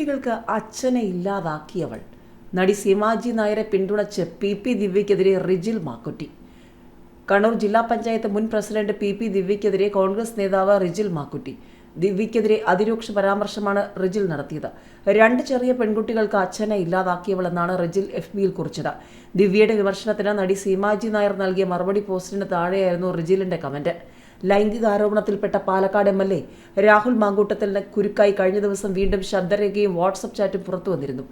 പെൺകുട്ടികൾക്ക് അച്ഛനെ ഇല്ലാതാക്കിയവൾ. നടി സീമാജി നായരെ പിന്തുണച്ച് പി പി ദിവ്യക്കെതിരെ റിജിൽ മാക്കുറ്റി. കണ്ണൂർ ജില്ലാ പഞ്ചായത്ത് മുൻ പ്രസിഡന്റ് പി പി ദിവ്യക്കെതിരെ കോൺഗ്രസ് നേതാവ് റിജിൽ മാക്കുറ്റി. ദിവ്യക്കെതിരെ അതിരൂക്ഷ പരാമർശമാണ് റിജിൽ നടത്തിയത്. രണ്ട് ചെറിയ പെൺകുട്ടികൾക്ക് അച്ഛനെ ഇല്ലാതാക്കിയവളെന്നാണ് റിജിൽ എഫ് ബിയിൽ കുറിച്ചത്. ദിവ്യയുടെ വിമർശനത്തിന് നടി സീമാജി നായർ നൽകിയ മറുപടി പോസ്റ്റിന് താഴെയായിരുന്നു റിജിലിന്റെ comment. ലൈംഗികാരോപണത്തിൽപ്പെട്ട Palakkad M L A Rahul മാങ്കൂട്ടത്തിന് കുരുക്കായി കഴിഞ്ഞ ദിവസം വീണ്ടും ശബ്ദരേഖയും വാട്സപ്പ് ചാറ്റും പുറത്തു വന്നിരുന്നു.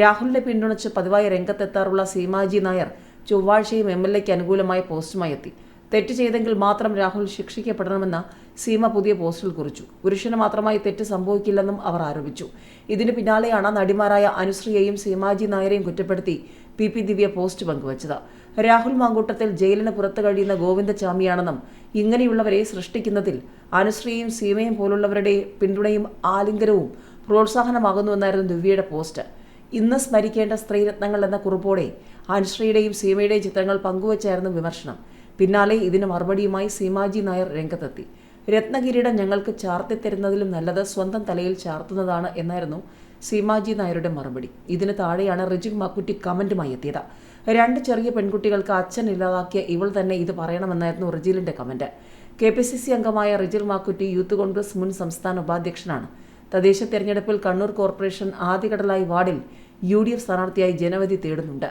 രാഹുലിനെ പിന്തുണച്ച് പതിവായി രംഗത്തെത്താറുള്ള സീമാജി നായർ ചൊവ്വാഴ്ചയും എം എൽ എക്ക് അനുകൂലമായ പോസ്റ്റുമായി എത്തി. തെറ്റ് ചെയ്തെങ്കിൽ മാത്രം രാഹുൽ ശിക്ഷിക്കപ്പെടണമെന്ന സീമ പുതിയ പോസ്റ്റിൽ കുറിച്ചു. പുരുഷന് മാത്രമായി തെറ്റ് സംഭവിക്കില്ലെന്നും അവർ ആരോപിച്ചു. ഇതിന് പിന്നാലെയാണ് നടിമാരായ അനുശ്രീയെയും സീമാജി നായരെയും കുറ്റപ്പെടുത്തി പി പി ദിവ്യ പോസ്റ്റ് പങ്കുവച്ചത്. രാഹുൽ മാങ്കൂട്ടത്തിൽ ജയിലിന് പുറത്തു കഴിയുന്ന ഗോവിന്ദചാമിയാണെന്നും ഇങ്ങനെയുള്ളവരെ സൃഷ്ടിക്കുന്നതിൽ അനുശ്രീയും സീമയും പോലുള്ളവരുടെ പിന്തുണയും ആലിംഗനവും പ്രോത്സാഹനമാകുന്നുവെന്നായിരുന്നു ദിവ്യയുടെ പോസ്റ്റ്. ഇന്ന് സ്മരിക്കേണ്ട സ്ത്രീരത്നങ്ങൾ എന്ന കുറിപ്പോടെ അനുശ്രീയുടെയും സീമയുടെയും ചിത്രങ്ങൾ പങ്കുവച്ചായിരുന്നു വിമർശനം. പിന്നാലെ ഇതിന് മറുപടിയുമായി സീമാജി നായർ രംഗത്തെത്തി. രത്നകിരീടം ഞങ്ങൾക്ക് ചാർത്തി തരുന്നതിലും നല്ലത് സ്വന്തം തലയിൽ ചാർത്തുന്നതാണ് എന്നായിരുന്നു സീമാജി നായരുടെ മറുപടി. ഇതിന് താഴെയാണ് റിജു മാക്കുറ്റി കമന്റുമായി എത്തിയത്. രണ്ട് ചെറിയ പെൺകുട്ടികൾക്ക് അച്ഛൻ ഇല്ലാതാക്കിയ ഇവൾ തന്നെ ഇത് പറയണമെന്നായിരുന്നു റിജിലിന്റെ comment. K P C C അംഗമായ റിജിൽ മാക്കുറ്റി യൂത്ത് കോൺഗ്രസ് മുൻ സംസ്ഥാന ഉപാധ്യക്ഷനാണ്. തദ്ദേശ തെരഞ്ഞെടുപ്പിൽ കണ്ണൂർ കോർപ്പറേഷൻ ആദ്യഘടലായി വാർഡിൽ യു ഡി എഫ് സ്ഥാനാർത്ഥിയായി ജനവധി തേടുന്നുണ്ട്.